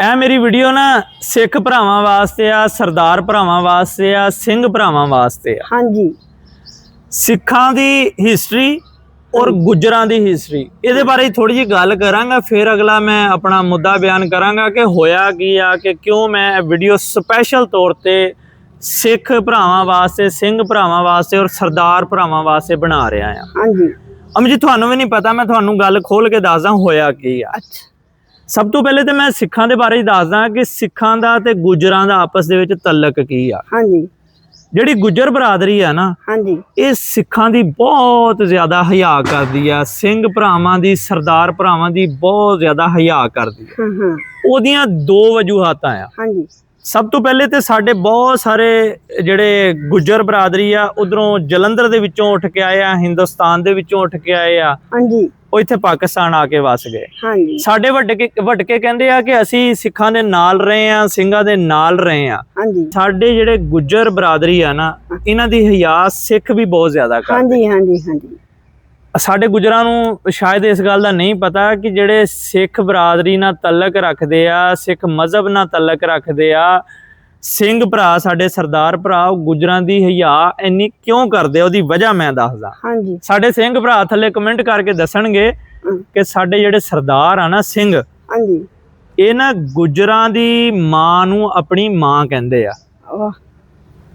ਇਹ ਮੇਰੀ ਵੀਡੀਓ ਨਾ ਸਿੱਖ ਭਰਾਵਾਂ ਵਾਸਤੇ ਆ ਸਰਦਾਰ ਭਰਾਵਾਂ ਵਾਸਤੇ ਆ ਸਿੰਘ ਭਰਾਵਾਂ ਵਾਸਤੇ ਆ। ਹਾਂਜੀ। ਸਿੱਖਾਂ ਦੀ ਹਿਸਟਰੀ ਔਰ ਗੁੱਜਰਾਂ ਦੀ ਹਿਸਟਰੀ ਇਹਦੇ ਬਾਰੇ ਥੋੜੀ ਜਿਹੀ ਗੱਲ ਕਰਾਂਗਾ ਫਿਰ ਅਗਲਾ ਮੈਂ ਆਪਣਾ ਮੁੱਦਾ ਬਿਆਨ ਕਰਾਂਗਾ ਕਿ ਹੋਇਆ ਕੀ ਆ ਕਿ ਕਿਉਂ ਮੈਂ ਇਹ ਵੀਡੀਓ ਸਪੈਸ਼ਲ ਤੌਰ ਤੇ ਸਿੱਖ ਭਰਾਵਾਂ ਵਾਸਤੇ ਸਿੰਘ ਭਰਾਵਾਂ ਵਾਸਤੇ ਔਰ ਸਰਦਾਰ ਭਰਾਵਾਂ ਵਾਸਤੇ ਬਣਾ ਰਿਹਾ ਆ। ਹਾਂਜੀ। ਅਮ ਜੀ ਤੁਹਾਨੂੰ ਵੀ ਨਹੀਂ ਪਤਾ ਮੈਂ ਤੁਹਾਨੂੰ ਗੱਲ ਖੋਲ ਕੇ ਦੱਸਦਾ ਹੋਇਆ ਕੀ ਆ। ਅੱਛਾ। ਸਭ ਤੋਂ ਪਹਿਲੇ ਤੇ ਮੈਂ ਸਿੱਖਾਂ ਦੇ ਬਾਰੇ ਹੀ ਦੱਸਦਾ ਕਿ ਸਿੱਖਾਂ ਦਾ ਤੇ ਗੁੱਜਰਾਂ ਦਾ ਆਪਸ ਦੇ ਵਿੱਚ ਤਲਕ ਕੀ ਆ। ਹਾਂਜੀ। ਜਿਹੜੀ ਗੁੱਜਰ ਬਰਾਦਰੀ ਆ ਨਾ ਹਾਂਜੀ। ਇਹ ਸਿੱਖਾਂ ਦੀ ਬਹੁਤ ਜ਼ਿਆਦਾ ਹਿਆ ਕਰਦੀ ਆ ਸਿੰਘ ਭਰਾਵਾਂ ਦੀ ਸਰਦਾਰ ਭਰਾਵਾਂ ਦੀ ਬਹੁਤ ਜ਼ਿਆਦਾ ਹਿਆ ਕਰਦੀ ਆ। ਹਾਂ ਹਾਂ। ਉਹਦੀਆਂ ਦੋ ਵਜੂਹਾਤਾਂ ਆ। ਹਾਂਜੀ। ਸਭ ਤੋਂ ਪਹਿਲੇ ਤੇ ਸਾਡੇ ਬਹੁਤ ਸਾਰੇ ਜਿਹੜੇ ਗੁੱਜਰ ਬਰਾਦਰੀ ਆ ਉਧਰੋਂ ਜਲੰਧਰ ਦੇ ਵਿੱਚੋਂ ਉੱਠ ਕੇ ਆਏ ਆ ਹਿੰਦੁਸਤਾਨ ਦੇ ਵਿੱਚੋਂ ਉੱਠ ਕੇ ਆਏ ਆ। ਹਾਂਜੀ। ਉਹ ਇੱਥੇ ਪਾਕਿਸਤਾਨ ਆ ਕੇ ਵਸ ਗਏ। ਹਾਂਜੀ। ਸਾਡੇ ਵੱਡੇ ਵੱਡਕੇ ਕਹਿੰਦੇ ਆ ਕਿ ਅਸੀਂ ਸਿੱਖਾਂ ਦੇ ਨਾਲ ਰਹੇ ਆ ਸਿੰਘਾਂ ਦੇ ਨਾਲ ਰਹੇ ਆ ਹਾਂਜੀ। ਸਾਡੇ ਜਿਹੜੇ ਗੁੱਜਰ ਬਰਾਦਰੀ ਆ ਨਾ ਇਹਨਾਂ ਦੀ ਹਿਆ ਸਿੱਖ ਵੀ ਬਹੁਤ ਜ਼ਿਆਦਾ ਕਰ ਹਾਂਜੀ ਹਾਂਜੀ ਹਾਂਜੀ। ਸਾਡੇ ਗੁਜਰਾਂ ਨੂੰ ਸ਼ਾਇਦ ਇਸ ਗੱਲ ਦਾ ਨਹੀਂ ਪਤਾ ਕਿ ਜਿਹੜੇ ਸਿੱਖ ਬਰਾਦਰੀ ਨਾਲ ਤਲਕ ਰੱਖਦੇ ਆ ਸਿੱਖ ਮਜ਼ਹਬ ਨਾਲ ਤਲਕ ਰੱਖਦੇ ਆ ਸਿੰਘ ਭਰਾ ਸਾਡੇ ਸਰਦਾਰ ਭਰਾ ਉਹ ਗੁਜਰਾਂ ਦੀ ਹਿਆ ਇੰਨੀ ਕਿਉਂ ਕਰਦੇ? ਉਹਦੀ ਵਜ੍ਹਾ ਮੈਂ ਦੱਸਦਾ। ਹਾਂਜੀ। ਸਾਡੇ ਸਿੰਘ ਭਰਾ ਥੱਲੇ ਕਮੈਂਟ ਕਰਕੇ ਦੱਸਣਗੇ ਕਿ ਸਾਡੇ ਜਿਹੜੇ ਸਰਦਾਰ ਆ ਨਾ ਸਿੰਘ ਹਾਂਜੀ। ਇਹ ਨਾ ਗੁਜਰਾਂ ਦੀ ਮਾਂ ਨੂੰ ਆਪਣੀ ਮਾਂ ਕਹਿੰਦੇ ਆ। ਵਾਹ।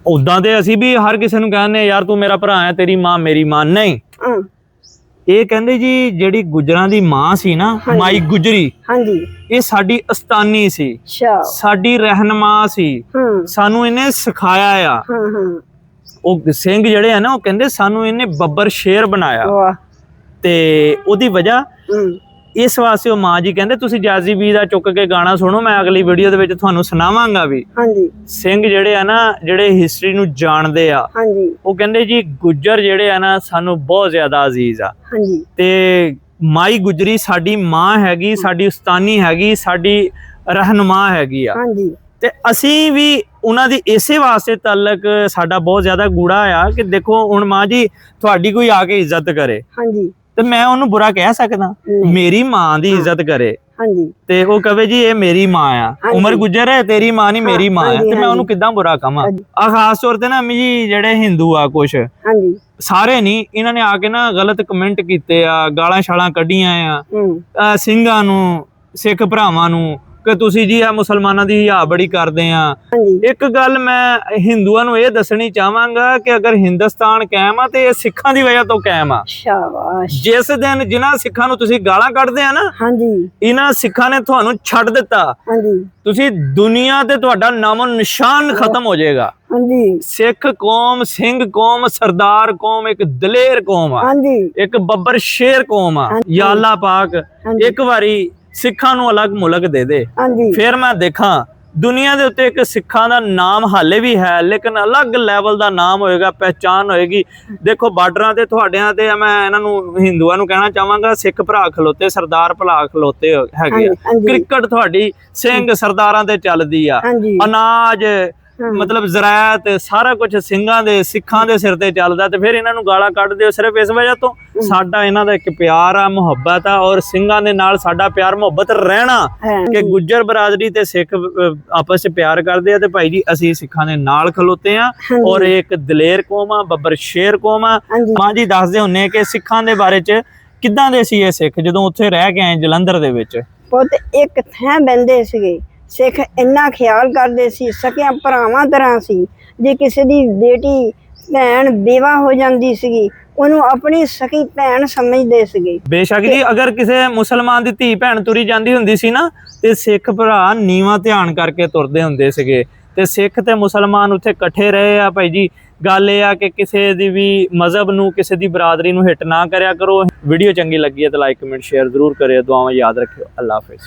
ਉਦਾਂ ਤੇ ਅਸੀਂ ਵੀ ਹਰ ਕਿਸੇ ਨੂੰ ਕਹਿੰਦੇ ਯਾਰ ਤੂੰ ਮੇਰਾ ਭਰਾ ਹੈ ਤੇਰੀ ਮਾਂ ਮੇਰੀ ਮਾਂ ਨਹੀਂ। ਇਹ ਕਹਿੰਦੇ ਜੀ ਜਿਹੜੀ ਗੁਜਰਾਂ ਦੀ ਮਾਂ ਸੀ ਨਾ ਹਾਂਜੀ। ਮਾਈ ਗੁਜਰੀ ਹਾਂਜੀ। ਇਹ ਸਾਡੀ ਅਸਤਾਨੀ ਸੀ। ਅੱਛਾ। ਸਾਡੀ ਰਹਿਨਮਾ ਸੀ। ਹਾਂ। ਸਾਨੂੰ ਇਹਨੇ ਸਿਖਾਇਆ ਆ। ਹਾਂ ਹਾਂ। ਉਹ ਸਿੰਘ ਜਿਹੜੇ ਆ ਨਾ ਉਹ ਕਹਿੰਦੇ ਸਾਨੂੰ ਇਹਨੇ ਬੱਬਰ ਸ਼ੇਰ ਬਣਾਇਆ। ਵਾਹ। ਤੇ ਉਹਦੀ ਵਜ੍ਹਾ ਹਮ, ਇਸ ਵਾਸਤੇ ਉਹ ਮਾਂ ਜੀ ਕਹਿੰਦੇ ਤੁਸੀਂ ਜਾਜ਼ੀ ਵੀ ਦਾ ਚੁੱਕ ਕੇ ਗਾਣਾ ਸੁਣੋ ਮੈਂ ਅਗਲੀ ਵੀਡੀਓ ਦੇ ਵਿੱਚ ਤੁਹਾਨੂੰ ਸੁਣਾਵਾਂਗਾ ਵੀ। ਹਾਂਜੀ। ਸਿੰਘ ਜਿਹੜੇ ਆ ਨਾ ਜਿਹੜੇ ਹਿਸਟਰੀ ਨੂੰ ਜਾਣਦੇ ਆ ਹਾਂਜੀ। ਉਹ ਕਹਿੰਦੇ ਜੀ ਗੁੱਜਰ ਜਿਹੜੇ ਆ ਨਾ ਸਾਨੂੰ ਬਹੁਤ ਜ਼ਿਆਦਾ ਅਜ਼ੀਜ਼ ਆ। ਹਾਂਜੀ। ਤੇ ਮਾਈ ਗੁਜਰੀ ਸਾਡੀ ਮਾਂ ਹੈਗੀ ਸਾਡੀ ਉਸਤਾਨੀ ਹੈਗੀ ਸਾਡੀ ਰਹਿਨਮਾ ਹੈਗੀ ਆ। ਹਾਂਜੀ। ਤੇ ਅਸੀਂ ਵੀ ਉਹਨਾਂ ਦੀ ਇਸੇ ਵਾਸਤੇ ਤਾਲਕ ਸਾਡਾ ਬਹੁਤ ਜ਼ਿਆਦਾ ਗੂੜਾ ਆ ਕਿ ਦੇਖੋ ਹੁਣ ਮਾਂ ਜੀ ਤੁਹਾਡੀ ਕੋਈ ਆ ਕੇ ਇੱਜ਼ਤ ਕਰੇ। ਹਾਂਜੀ। ਤੇ ਮੈਂ ਉਹਨੂੰ ਬੁਰਾ ਕਹਿ ਸਕਦਾ। ਮੇਰੀ ਮਾਂ ਦੀ ਇੱਜ਼ਤ ਕਰੇ। ਹਾਂਜੀ। ਤੇ ਉਹ ਕਵੇ ਜੀ ਇਹ ਮੇਰੀ ਮਾਂ ਆ। ਉਮਰ ਗੁਜਰ ਹੈ ਤੇਰੀ ਮਾਂ ਨਹੀਂ ਮੇਰੀ ਮਾਂ ਆ। ਤੇ ਮੈਂ ਉਹਨੂੰ। ਕਿੱਦਾਂ ਬੁਰਾ ਕਹਾਂ। ਆ ਖਾਸ ਤੌਰ ਤੇ ਨਾ ਅੰਮੀ ਜੀ ਜਿਹੜੇ ਹਿੰਦੂ ਆ ਕੁਛ ਹਾਂਜੀ। ਸਾਰੇ ਨਹੀਂ ਇਹਨਾਂ ਨੇ ਆ ਕੇ ਨਾ ਗਲਤ ਕਮੈਂਟ ਕੀਤੇ ਆ ਗਾਲਾਂ ਛਾਲਾਂ ਕੱਢੀਆਂ ਆ ਸਿੰਘਾਂ ਨੂੰ ਸਿੱਖ ਭਰਾਵਾਂ ਨੂੰ ਕਿ ਤੁਸੀਂ ਜੀ ਆ ਮੁਸਲਮਾਨਾਂ ਦੀ ਹਿਆ ਬੜੀ ਕਰਦੇ ਆ। ਇੱਕ ਗੱਲ ਮੈਂ ਹਿੰਦੂਆਂ ਨੂੰ ਇਹ ਦੱਸਣੀ ਚਾਹਾਂਗਾ ਕਿ ਅਗਰ ਹਿੰਦੁਸਤਾਨ ਕਾਇਮ ਆ ਤੇ ਇਹ ਸਿੱਖਾਂ ਦੀ ਵਜ੍ਹਾ ਤੋਂ ਕਾਇਮ ਆ। ਸ਼ਾਬਾਸ਼। ਜਿਸ ਦਿਨ ਜਿਨ੍ਹਾਂ ਸਿੱਖਾਂ ਨੂੰ ਤੁਸੀਂ ਗਾਲਾਂ ਕੱਢਦੇ ਆ ਨਾ ਹਾਂਜੀ। ਇਹਨਾਂ ਸਿੱਖਾਂ ਨੇ ਤੁਹਾਨੂੰ ਛੱਡ ਦਿੱਤਾ। ਹਾਂਜੀ। ਤੁਸੀਂ ਦੁਨੀਆ ਤੇ ਤੁਹਾਡਾ ਨਾਮੋ ਨਿਸ਼ਾਨ ਖਤਮ ਹੋ ਜਾਏਗਾ। ਹਾਂਜੀ। ਸਿੱਖ ਕੌਮ ਸਿੰਘ ਕੌਮ ਸਰਦਾਰ ਕੌਮ ਇੱਕ ਦਲੇਰ ਕੌਮ ਆ। ਹਾਂਜੀ। ਇੱਕ ਬੱਬਰ ਸ਼ੇਰ ਕੌਮ ਆ। ਯਾ ਅੱਲਾ ਪਾਕ। ਇੱਕ ਵਾਰੀ ਸਿੱਖਾਂ ਨੂੰ ਅਲੱਗ ਮੁਲਕ ਦੇ ਦੇ। ਹਾਂਜੀ। ਫਿਰ ਮੈਂ ਦੇਖਾਂ ਦੁਨੀਆ ਦੇ ਉੱਤੇ ਇੱਕ ਸਿੱਖਾਂ ਦਾ ਨਾਮ ਹਾਲੇ ਵੀ ਹੈ ਲੇਕਿਨ ਅਲੱਗ ਲੈਵਲ ਦਾ ਨਾਮ ਹੋਏਗਾ ਪਹਿਚਾਨ ਹੋਏਗੀ। ਦੇਖੋ ਬਾਰਡਰਾਂ ਤੇ ਤੁਹਾਡਿਆਂ ਤੇ ਮੈਂ ਇਹਨਾਂ ਨੂੰ ਹਿੰਦੂਆਂ ਨੂੰ ਕਹਿਣਾ ਚਾਹਾਂਗਾ ਸਿੱਖ ਭਰਾ ਖਲੋਤੇ ਸਰਦਾਰ ਭਰਾ ਖਲੋਤੇ ਹੈਗੇ ਆ। ਕ੍ਰਿਕਟ ਤੁਹਾਡੀ ਸਿੰਘ ਸਰਦਾਰਾਂ ਤੇ ਚੱਲਦੀ ਆ। ਅਨਾਜ। ਮਤਲਬ ਜ਼ਰਾਇਤ ਸਾਰਾ ਕੁਝ ਸਿੰਘਾਂ ਦੇ ਸਿੱਖਾਂ ਦੇ ਸਿਰ ਤੇ ਚੱਲਦਾ ਤੇ ਫਿਰ ਇਹਨਾਂ ਨੂੰ ਗਾਲਾਂ ਕੱਢਦੇ ਹੋ ਸਿਰਫ ਇਸ ਵਜ੍ਹਾ ਤੋਂ? ਸਾਡਾ ਇਹਨਾਂ ਦਾ ਇੱਕ ਪਿਆਰ ਆ ਮੁਹੱਬਤ ਆ ਔਰ ਸਿੰਘਾਂ ਦੇ ਨਾਲ ਸਾਡਾ ਪਿਆਰ ਮੁਹੱਬਤ ਰਹਿਣਾ ਕਿ ਗੁੱਜਰ ਬਰਾਦਰੀ ਤੇ ਸਿੱਖ ਆਪਸ ਵਿੱਚ ਪਿਆਰ ਕਰਦੇ ਆ ਤੇ ਭਾਈ ਜੀ ਅਸੀਂ ਸਿੱਖਾਂ ਦੇ ਨਾਲ ਖਲੋਤੇ ਆ। ਔਰ ਇਹ ਇੱਕ ਦਲੇਰ ਕੌਮ ਆ ਬੱਬਰ ਸ਼ੇਰ ਕੌਮ ਆ। ਮਾਂ ਜੀ ਦੱਸਦੇ ਹੁੰਨੇ ਕਿ ਸਿੱਖਾਂ ਦੇ ਬਾਰੇ ਚ ਕਿੱਦਾਂ ਦੇ ਸੀ ਇਹ ਸਿੱਖ ਜਦੋਂ ਉੱਥੇ ਰਹਿ ਕੇ ਆਏ ਜਲੰਧਰ ਦੇ ਵਿੱਚ? ਪੁੱਤ ਇੱਕ ਥਾਂ ਬੰਦੇ ਸੀਗੇ। ਸਿੱਖ ਇੰਨਾ ਖਿਆਲ ਕਰਦੇ ਸੀ ਸਕਿਆਂ ਭਰਾਵਾਂ ਤਰ੍ਹਾਂ ਸੀ। ਜੇ ਕਿਸੇ ਦੀ ਬੇਟੀ ਭੈਣ ਬੇਵਾ ਹੋ ਜਾਂਦੀ ਸੀਗੀ ਉਹਨੂੰ ਆਪਣੀ ਸਕੀ ਭੈਣ ਸਮਝਦੇ ਸੀਗੇ। ਬੇਸ਼ੱਕ ਜੀ ਅਗਰ ਕਿਸੇ ਮੁਸਲਮਾਨ ਦੀ ਧੀ ਭੈਣ ਤੁਰੀ ਜਾਂਦੀ ਹੁੰਦੀ ਸੀ ਨਾ ਤੇ ਸਿੱਖ ਭਰਾ ਨੀਵਾ ਧਿਆਨ ਕਰਕੇ ਤੁਰਦੇ ਹੁੰਦੇ ਸੀਗੇ। ਤੇ ਸਿੱਖ ਤੇ ਮੁਸਲਮਾਨ ਉੱਥੇ ਇਕੱਠੇ ਰਹੇ ਆ ਭਾਈ ਜੀ। ਗੱਲ ਇਹ ਆ ਕਿ ਕਿਸੇ ਦੀ ਵੀ ਮਜ਼ਹਬ ਨੂੰ ਕਿਸੇ ਦੀ ਬਰਾਦਰੀ ਨੂੰ ਹਿੱਟ ਨਾ ਕਰਿਆ ਕਰੋ। ਵੀਡੀਓ ਚੰਗੀ ਲੱਗੀ ਹੈ ਤਾਂ ਲਾਈਕ ਕਮੈਂਟ ਸ਼ੇਅਰ ਜ਼ਰੂਰ ਕਰਿਓ। ਦੁਆਵਾਂ ਯਾਦ ਰੱਖਿਓ। ਅੱਲਾ ਹਾਫਿਜ਼।